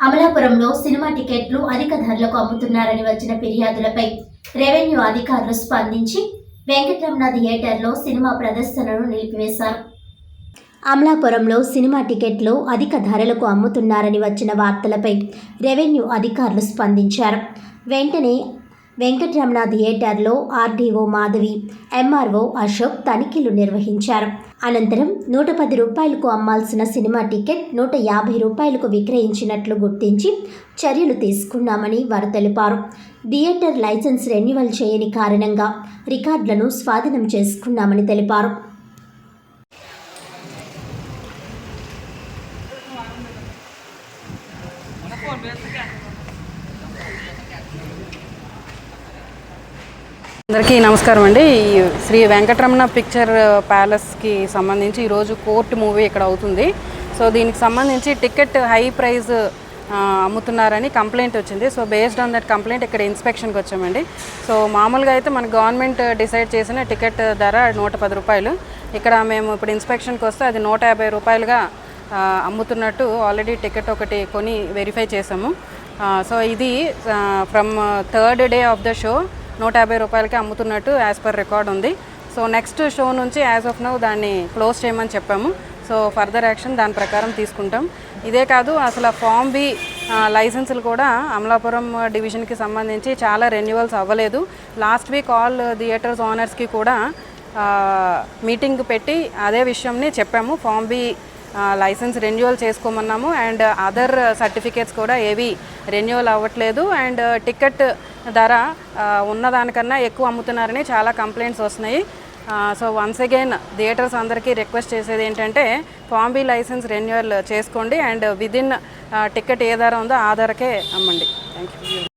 అమలాపురంలో సినిమా టికెట్లు అధిక ధరలకు అమ్ముతున్నారని వచ్చిన ఫిర్యాదులపై రెవెన్యూ అధికారులు స్పందించి వెంకటరమణ థియేటర్లో సినిమా ప్రదర్శనను నిలిపివేశారు. అమలాపురంలో సినిమా టికెట్లు అధిక ధరలకు అమ్ముతున్నారని వచ్చిన వార్తలపై రెవెన్యూ అధికారులు స్పందించారు. వెంటనే వెంకటరమణ థియేటర్లో ఆర్డీఓ మాధవి ఎంఆర్ఓ అశోక్ తనిఖీలు నిర్వహించారు. అనంతరం నూట పది రూపాయలకు అమ్మాల్సిన సినిమా టికెట్ నూట యాభై రూపాయలకు విక్రయించినట్లు గుర్తించి చర్యలు తీసుకున్నామని వారు తెలిపారు. థియేటర్ లైసెన్స్ రెన్యువల్ చేయని కారణంగా రికార్డులను స్వాధీనం చేసుకున్నామని తెలిపారు. అందరికీ నమస్కారం అండి. ఈ శ్రీ వెంకటరమణ పిక్చర్ ప్యాలెస్కి సంబంధించి ఈరోజు కోర్ట్ మూవీ ఇక్కడ అవుతుంది. సో దీనికి సంబంధించి టికెట్ హై ప్రైస్ అమ్ముతున్నారని కంప్లైంట్ వచ్చింది. So based on that complaint ఇక్కడ ఇన్స్పెక్షన్కి వచ్చామండి. సో మామూలుగా అయితే మన గవర్నమెంట్ డిసైడ్ చేసిన టికెట్ ధర నూట పది రూపాయలు. ఇక్కడ మేము ఇప్పుడు ఇన్స్పెక్షన్కి వస్తే అది నూట యాభై రూపాయలుగా అమ్ముతున్నట్టు ఆల్రెడీ టికెట్ ఒకటి కొని వెరిఫై చేసాము సో ఇది from third day of the show నూట యాభై రూపాయలకి అమ్ముతున్నట్టు యాజ్ పర్ రికార్డ్ ఉంది. సో నెక్స్ట్ షో నుంచి యాజ్ ఆఫ్ నౌ దాన్ని క్లోజ్ చేయమని చెప్పాము. సో ఫర్దర్ యాక్షన్ దాని ప్రకారం తీసుకుంటాం. ఇదే కాదు అసలు ఫామ్ బి లైసెన్సులు కూడా అమలాపురం డివిజన్కి సంబంధించి చాలా రెన్యువల్స్ అవ్వలేదు. లాస్ట్ వీక్ ఆల్ థియేటర్స్ ఓనర్స్కి కూడా మీటింగ్ పెట్టి అదే విషయంని చెప్పాము. ఫామ్ బి లైసెన్స్ రెన్యువల్ చేసుకోమన్నాము. అండ్ అదర్ సర్టిఫికేట్స్ కూడా ఏవి రెన్యువల్ అవ్వట్లేదు. అండ్ టికెట్ ధర ఉన్నదానికన్నా ఎక్కువ అమ్ముతున్నారని చాలా కంప్లైంట్స్ వస్తున్నాయి. సో వన్స్ అగైన్ థియేటర్స్ అందరికీ రిక్వెస్ట్ చేసేది ఏంటంటే పాంబీ లైసెన్స్ రెన్యువల్ చేసుకోండి అండ్ విదిన్ టికెట్ ఏ ధర ఉందో ఆ ధరకే అమ్మండి. Thank you